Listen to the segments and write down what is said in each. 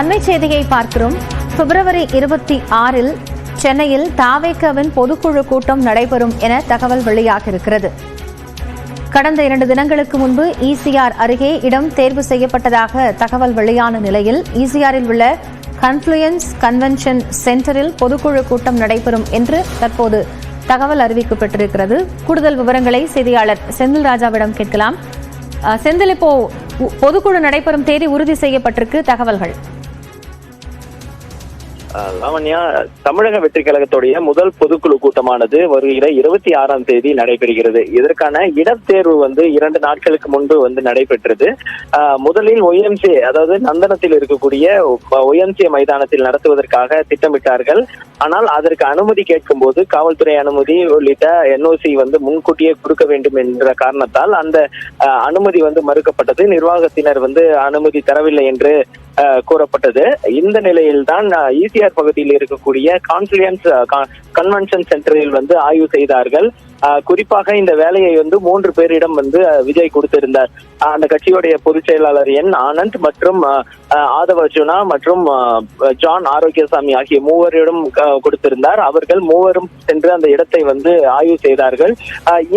அண்மை செய்தியை பார்க்கிறோம். பிப்ரவரி இருபத்தி ஆறில் சென்னையில் தாவேக்கவின் பொதுக்குழு கூட்டம் நடைபெறும் என தகவல் வெளியாகியிருக்கிறது. கடந்த இரண்டு தினங்களுக்கு முன்பு இசிஆர் அருகே இடம் தேர்வு செய்யப்பட்டதாக தகவல் வெளியான நிலையில் இசிஆரில் உள்ள கன்ஃபுளுயன்ஸ் கன்வென்ஷன் சென்டரில் பொதுக்குழு கூட்டம் நடைபெறும் என்று தற்போது தகவல் அறிவிக்கப்பட்டிருக்கிறது. கூடுதல் விவரங்களை செய்தியாளர் செந்தில் ராஜாவிடம் கேட்கலாம். செந்தில் இப்போ பொதுக்குழு நடைபெறும் தேதி உறுதி செய்யப்பட்டிருக்கு தகவல்கள். லாவண்யா தமிழக வெற்றி கழகத்துடைய முதல் பொதுக்குழு கூட்டமானது வருகிற இருபத்தி ஆறாம் தேதி நடைபெறுகிறது. இதற்கான இடத்தேர்வு வந்து இரண்டு நாட்களுக்கு முன்பு வந்து நடைபெற்றது. முதலில் ஒய்எம்சி அதாவது நந்தனத்தில் இருக்கக்கூடிய ஒய்எம்சி மைதானத்தில் நடத்துவதற்காக திட்டமிட்டார்கள். ஆனால் அதற்கு அனுமதி கேட்கும் போது காவல்துறை அனுமதி உள்ளிட்ட என்ஓசி வந்து முன்கூட்டியே கொடுக்க வேண்டும் என்ற காரணத்தால் அந்த அனுமதி வந்து மறுக்கப்பட்டது. நிர்வாகத்தினர் வந்து அனுமதி தரவில்லை என்று கூறப்பட்டது. இந்த நிலையில்தான் ஈசிஆர் பகுதியில் இருக்கக்கூடிய கான்ஃபிளியன்ஸ் கன்வென்ஷன் சென்டரில் வந்து ஆய்வு செய்தார்கள். குறிப்பாக இந்த வேலையை வந்து மூன்று பேரிடம் வந்து விஜய் கொடுத்திருந்தார். அந்த கட்சியுடைய பொதுச் செயலாளர் என் ஆனந்த் மற்றும் அஹ், ஆதவ அர்ஜுனா மற்றும் ஜான் ஆரோக்கியசாமி ஆகிய மூவரிடம் கொடுத்திருந்தார். அவர்கள் மூவரும் சென்று அந்த இடத்தை வந்து ஆய்வு செய்தார்கள்.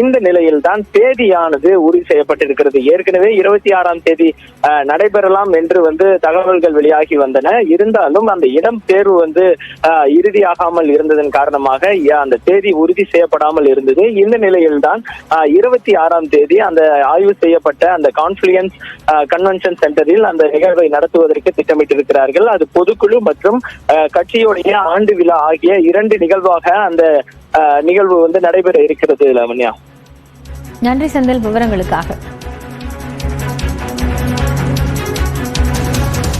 இந்த நிலையில் தான் தேதியானது உறுதி செய்யப்பட்டிருக்கிறது. ஏற்கனவே இருபத்தி ஆறாம் தேதி அஹ், நடைபெறலாம் என்று வந்து தகவல்கள் வெளியாகி வந்தன. இருந்தாலும் அந்த இடம் தேர்வு வந்து இறுதியாகாமல் இருந்ததன் காரணமாக அந்த தேதி உறுதி செய்யப்படாமல் இருந்தது. இந்த நிலையில்தான் இருபத்தி ஆறாம் தேதி அந்த ஆய்வு செய்யப்பட்ட அந்த கான்ஃபிளியன்ஸ் கன்வென்ஷன் சென்டரில் அந்த நிகழ்வை நடத்துவதற்கு திட்டமிட்டிருக்கிறார்கள். அது பொதுக்குழு மற்றும் கட்சியுடைய ஆண்டு விழா ஆகிய இரண்டு நிகழ்வாக அந்த நிகழ்வு வந்து நடைபெற இருக்கிறது லாவண்யா. நன்றி செந்தில் விவரங்களுக்காக.